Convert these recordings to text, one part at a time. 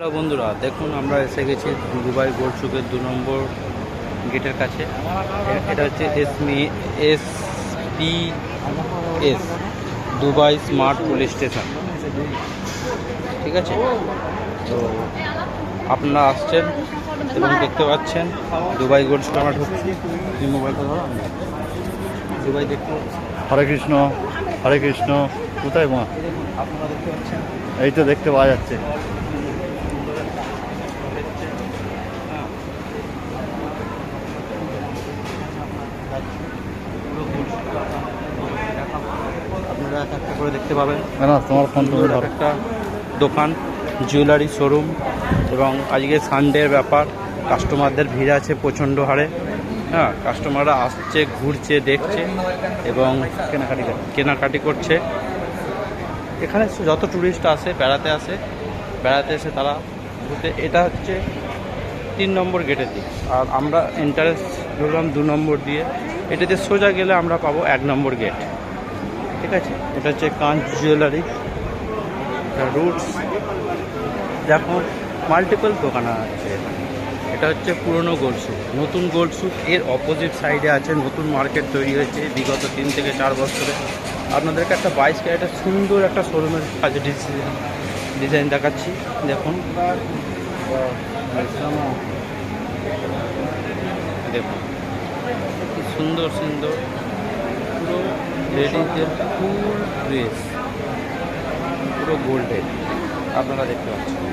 Hello বন্ধুরা দেখুন আমরা এসে গেছি দুবাই গোল্ড চুকের দু নম্বর গেটের কাছে। এটা হচ্ছে এসমি S P S Dubai smart police station. ঠিক আছে? তো আপনারা আসছেন এবং দেখতে পাচ্ছেন দুবাই গোল্ড চুকে আমরা ঢুকছি। মোবাইলটা ধরো দুবাই দেখতে হরে কৃষ্ণ হরে কৃষ্ণ কোথায় মা? আপনারা দেখতে পাচ্ছেন। এই তো দেখতে পাওয়া যাচ্ছে আপনারা এক একটা করে দেখতে পাবেন। তোমার ফোন একটা দোকান জুয়েলারি শোরুম এবং আজকে সানডের ব্যাপার কাস্টমারদের ভিড় আছে প্রচণ্ড হারে। হ্যাঁ কাস্টমাররা আসছে ঘুরছে দেখছে এবং কেনাকাটি কেনাকাটি করছে। এখানে যত ট্যুরিস্ট আসে বেড়াতে আসে বেড়াতে এসে তারা ঘুরতে এটা হচ্ছে তিন নম্বর গেটের দিক। আর আমরা এন্টারেন্স ধরলাম দু নম্বর দিয়ে। এটাতে সোজা গেলে আমরা পাবো এক নম্বর গেট ঠিক আছে? এটা হচ্ছে কাঞ্চ জুয়েলারি রুটস দেখুন মাল্টিপল দোকান আছে। এটা হচ্ছে পুরনো গোলসুক নতুন গোলসুক এর অপোজিট সাইডে আছে, নতুন মার্কেট তৈরি হয়েছে বিগত তিন থেকে চার বছরে। আপনাদেরকে একটা বাইশ ক্যারেটের সুন্দর একটা শোরুমের ডিজাইন ডিজাইন দেখাচ্ছি, দেখুন। দেখুন সুন্দর সুন্দর, পুরো লেডিজের ফুল ড্রেস পুরো গোল্ডেন আপনারা দেখতে পাচ্ছেন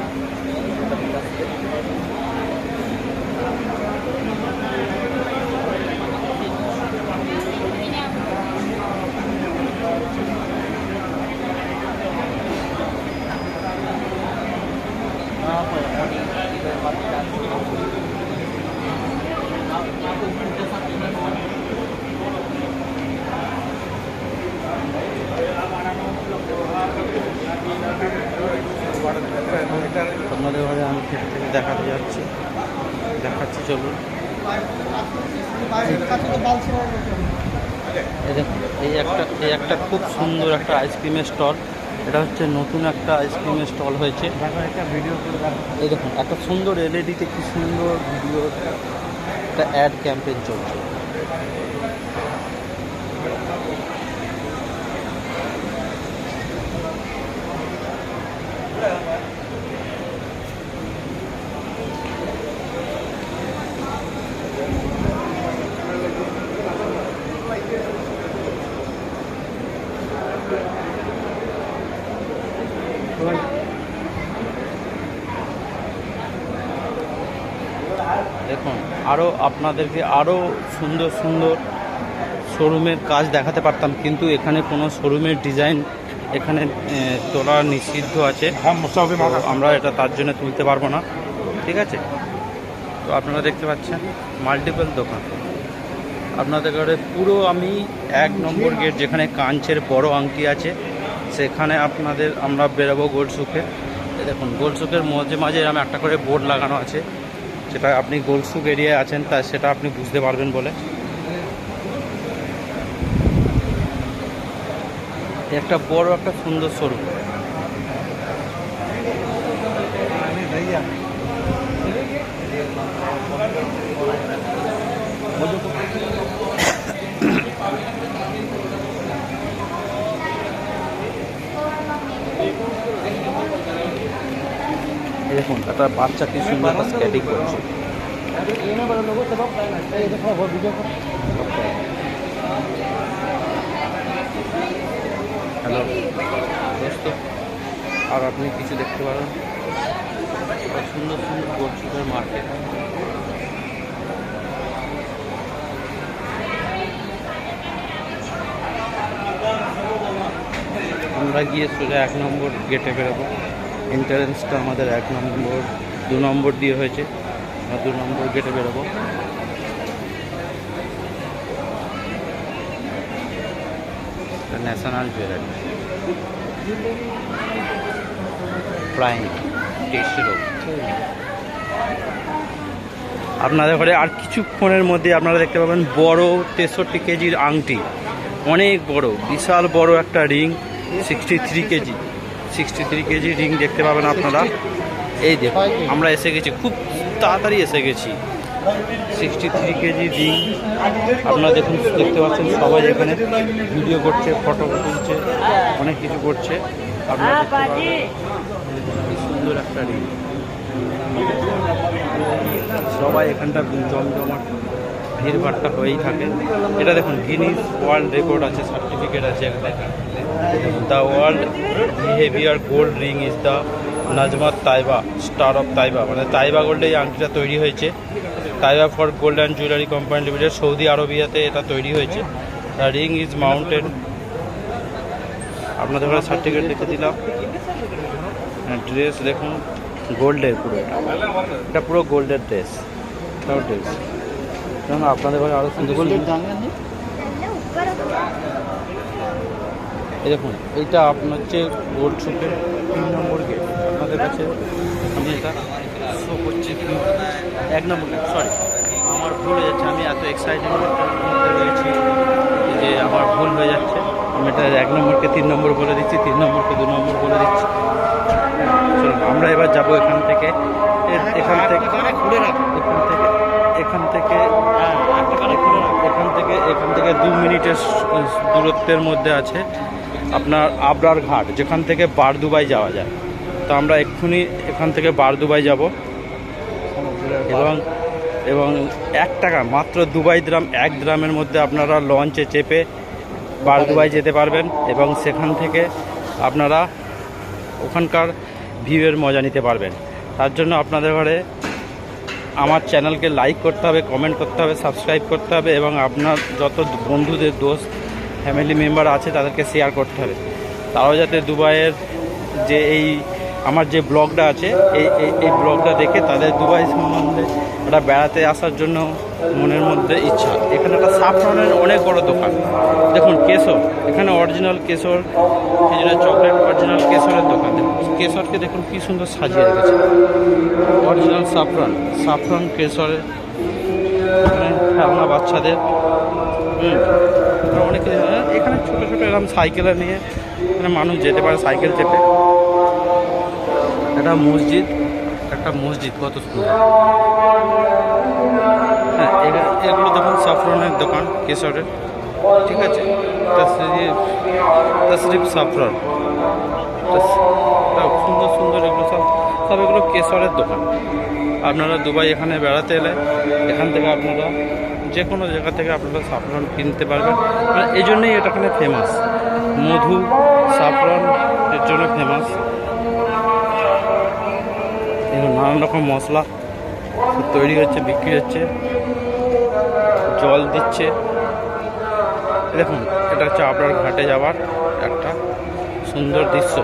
আপনাদের ঘরে আমি থেকে থেকে দেখাতে যাচ্ছি। দেখাচ্ছি, চলুন। এই একটা এই একটা খুব সুন্দর একটা আইসক্রিমের স্টল। এটা হচ্ছে নতুন একটা আইসক্রিমের স্টল হয়েছে। এই দেখুন এত সুন্দর এলইডিতে কি সুন্দর ভিডিও, একটা অ্যাড ক্যাম্পেইন চলছে। দেখুন আরও আপনাদেরকে আরও সুন্দর সুন্দর শোরুমের কাজ দেখাতে পারতাম কিন্তু এখানে কোনো শোরুমের ডিজাইন এখানে তোলা নিষিদ্ধ আছে। তো আমরা এটা তার জন্য তুলতে পারব না। ঠিক আছে? তো আপনারা দেখতে পাচ্ছেন মাল্টিপল দোকান। আপনাদের ঘরে পুরো আমি এক নম্বর গেট যেখানে কাঞ্চের বড় আংটি আছে সেখানে আপনাদের আমরা বেরোবো গোলসুখে। দেখুন গোলসুখের মাঝে মাঝে আমি একটা করে বোর্ড লাগানো আছে। সেটা আপনি গোলসুক এরিয়ায় আছেন তা সেটা আপনি বুঝতে পারবেন বলে। একটা বড় একটা সুন্দর শোরুম এই দেখুন, একটা বাচ্চা কি সুন্দর একটা স্কেটিং করছে। হ্যালো দোস্ত, আর আপনি কিছু দেখতে পারেন? সুন্দর সুন্দর গোলচুপের মার্কেট আমরা গিয়ে সোজা এক নম্বর গেটে বেরোবো। এন্ট্রান্সটা আমাদের এক নম্বর দু নম্বর দিয়ে হয়েছে। আমরা দু নম্বর গেটে বেরোবো। ন্যাশনাল জুয়েলারি প্রাইম আপনাদের ঘরে আর কিছুক্ষণের মধ্যে আপনারা দেখতে পাবেন বড় তেষট্টি কেজির আংটি। অনেক বড় বিশাল বড় একটা ring sixty three KG. Sixty three KG ring দেখতে পাবেন আপনারা। এই দেখো আমরা এসে গেছি, খুব তাড়াতাড়ি এসে গেছি। সিক্সটি থ্রি কেজি রিং আপনারা দেখুন, দেখতে পাচ্ছেন সবাই এখানে ভিডিও করছে ফটো তুলছে, অনেক কিছু করছে। আপনারা সুন্দর একটা রিং সবাই এখানটা জমজমাট, ভিড় ভাট্টা হয়েই থাকে। এটা দেখুন গিনিস ওয়ার্ল্ড রেকর্ড আছে সার্টিফিকেট আছে এখানে। The world behaviour gold ring is the Najmat Taiba star of Taiba মানে তাইবা গোল্ডে এই আংটিটা তৈরি হয়েছে। Taiba for gold and jewellery company limited Saudi আরবিয়াতে এটা তৈরি হয়েছে। দ্য রিং ইজ মাউন্টেন আপনাদের ওখানে সার্টিফিকেট দেখে দিলাম। ড্রেস দেখুন গোল্ডের পুরো এটা। এটা পুরো গোল্ডের ড্রেস ড্রেস আপনাদের ঘরে আরও সুন্দর সুন্দর এই দেখুন এইটা আপনার হচ্ছে গোল্ড সুপের তিন নম্বর গেট আপনাদের কাছে আমি এটা শো করছি এক নম্বর গেট সরি আমার ভুল হয়ে যাচ্ছে আমি এত এক্সাইটেডমেন্টের মধ্যে রয়েছি যে আমার ভুল হয়ে যাচ্ছে। আমি এটা এক নম্বরকে তিন নম্বর বলে দিচ্ছি তিন নম্বরকে দু নম্বর বলে দিচ্ছি। চলুন আমরা এবার যাব এখান থেকে। এখান থেকে ঘুরে এখান থেকে এখান থেকে এখান থেকে এখান থেকে দু মিনিটের দূরত্বের মধ্যে আছে। আপনার আবরার ঘাট, যেখান থেকে বারদুবাই যাওয়া যায়। তো আমরা এক্ষুনি এখান থেকে বারদুবাই যাব। এবং এবং এক টাকা, মাত্র দুবাই দ্রাম এক দ্রামের মধ্যে আপনারা লঞ্চে চেপে বারদুবাই যেতে পারবেন। এবং সেখান থেকে আপনারা ওখানকার ভিউয়ের মজা নিতে পারবেন। তার জন্য আপনাদের ঘরে আমার চ্যানেলকে লাইক করতে হবে কমেন্ট করতে হবে সাবস্ক্রাইব করতে হবে, এবং আপনার যত বন্ধুদের, দোস্ত ফ্যামিলি মেম্বার আছে তাদেরকে শেয়ার করতে হবে। তারাও যাতে দুবাইয়ের যে এই আমার যে ব্লগটা আছে, এই, এই- এই ব্লগটা দেখে তাদের দুবাই সম্বন্ধে ওটা বেড়াতে আসার জন্য মনের মধ্যে ইচ্ছা। এখানে একটা সাফরনের অনেক বড় দোকান। দেখুন, কেশর, এখানে অরিজিনাল কেশর খেজুরের চকলেট অরিজিনাল কেশরের দোকান। কেশরকে দেখুন কী সুন্দর সাজিয়ে রেখেছে। অরিজিনাল সাফরান সাফরান কেশরের খেলনা বাচ্চাদের। হুম। আর অনেক কিছু এখানে ছোটো ছোটো এরকম সাইকেলে নিয়ে এখানে মানুষ যেতে পারে সাইকেল চেপে। একটা মসজিদ একটা মসজিদ কত সুন্দর। হ্যাঁ এগা- এগুলো দেখুন সাফরনের দোকান কেশরের। ঠিক আছে? তসরিফ তসরিফ সাফরন। সুন্দর সুন্দর এগুলো সব সব এগুলো কেশরের দোকান। আপনারা দুবাই এখানে বেড়াতে এলে এখান থেকে আপনারা যে কোনো জায়গা থেকে আপনারা সাফরন কিনতে পারবেন। মানে এই জন্যই এটা এখানে ফেমাস মধু, সাফরন, এর জন্য ফেমাস নানান রকম মশলা তৈরি হচ্ছে, বিক্রি হচ্ছে। জল দিচ্ছে। দেখুন, এটা হচ্ছে আপনার ঘাটে যাওয়ার একটা সুন্দর দৃশ্য।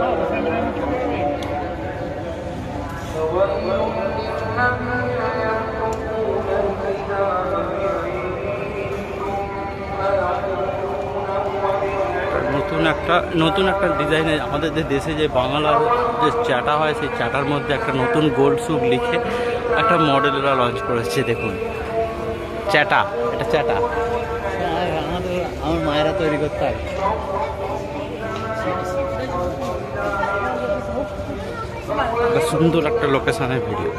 নতুন একটা নতুন একটা ডিজাইনে আমাদের যে দেশে যে বাংলার যে চাটা হয় সেই চাটার মধ্যে একটা নতুন গোল্ড সুপ লিখে একটা মডেলরা লঞ্চ করেছে দেখুন। চ্যাটা এটা চ্যাটা। আমাদের আমার মায়েরা তৈরি করতে হয়। একটা সুন্দর একটা লোকেশনের ভিডিও।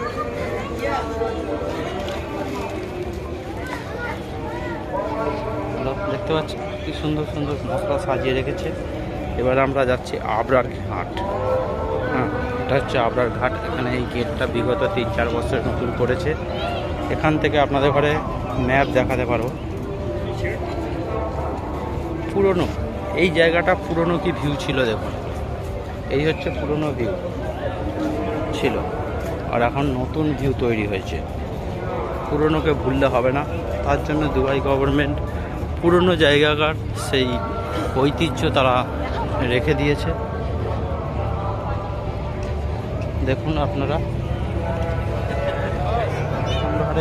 দেখতে পাচ্ছি কি সুন্দর সুন্দর মশলা সাজিয়ে রেখেছে। এবার আমরা যাচ্ছি আবরার ঘাট। হ্যাঁ এটা হচ্ছে আবরার ঘাট। এখানে এই গেটটা বিগত তিন চার বছর নতুন করেছে। এখান থেকে আপনাদের ঘরে ম্যাপ দেখাতে পারো। পুরনো, এই জায়গাটা পুরনো কি ভিউ ছিল দেখুন। এই হচ্ছে পুরনো ভিউ ছিল। আর এখন নতুন ভিউ তৈরি হয়েছে। পুরনোকে ভুললে হবে না। তার জন্য দুবাই গভর্নমেন্ট পুরনো জায়গাকার সেই ঐতিহ্য তারা রেখে দিয়েছে। দেখুন আপনারা।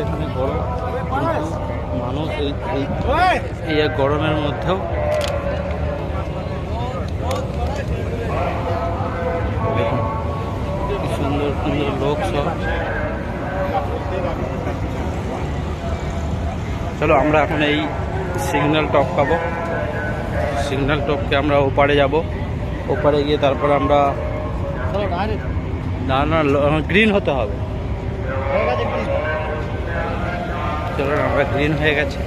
এখানে গরম মানুষ এই এই গরমের মধ্যেও সুন্দর সুন্দর লোক সব। চলো আমরা এখন এই সিগন্যাল টপ পাবো সিগন্যাল টপকে আমরা ওপারে যাব। ওপারে গিয়ে তারপর আমরা না না গ্রিন হতে হবে। চলো আমরা গ্রিন হয়ে গেছে।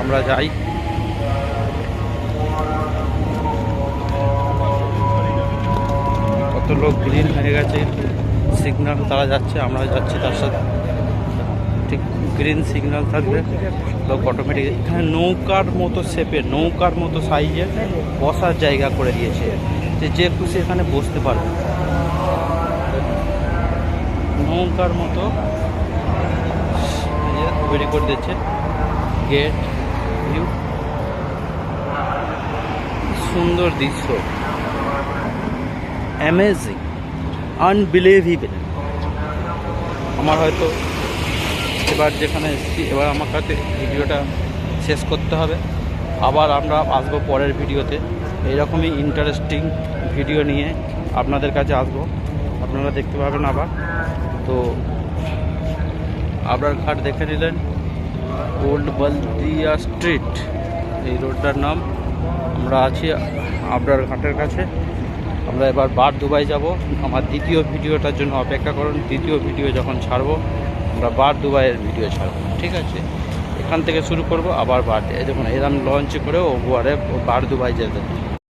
আমরা যাই। কত লোক গ্রিন হয়ে গেছে। সিগন্যাল তারা যাচ্ছে আমরা যাচ্ছি তার সাথে। ঠিক গ্রিন সিগন্যাল থাকবে। লোক অটোমেটিক এখানে নৌকার মতো শেপে, নৌকার মতো সাইজে বসার জায়গা করে দিয়েছে। যে যে খুশি এখানে বসতে পারবে। নৌকার মতো তৈরি করে দিয়েছে গেট ভিউ সুন্দর দৃশ্য। অ্যামেজিং আনবিলিভেবল আমার হয়তো এবার যেখানে এসেছি, এবার আমার কাছে ভিডিওটা শেষ করতে হবে। আবার আমরা আসব পরের ভিডিওতে। এইরকমই ইন্টারেস্টিং ভিডিও নিয়ে আপনাদের কাছে আসব। আপনারা দেখতে পাবেন আবার। তো আবরার ঘাট দেখে নিলেন। ওল্ড বলদিয়া স্ট্রিট এই রোডটার নাম। আমরা আছি আবরার ঘাটের কাছে। আমরা এবার বার দুবাই যাব। আমার দ্বিতীয় ভিডিওটার জন্য অপেক্ষা করুন। দ্বিতীয় ভিডিও যখন ছাড়বো আমরা বার দুবাইয়ের ভিডিও ছাড়বো। ঠিক আছে? এখান থেকে শুরু করব, আবার বার। দেখুন এরকম লঞ্চ করে ও বারে বার দুবাই যেতে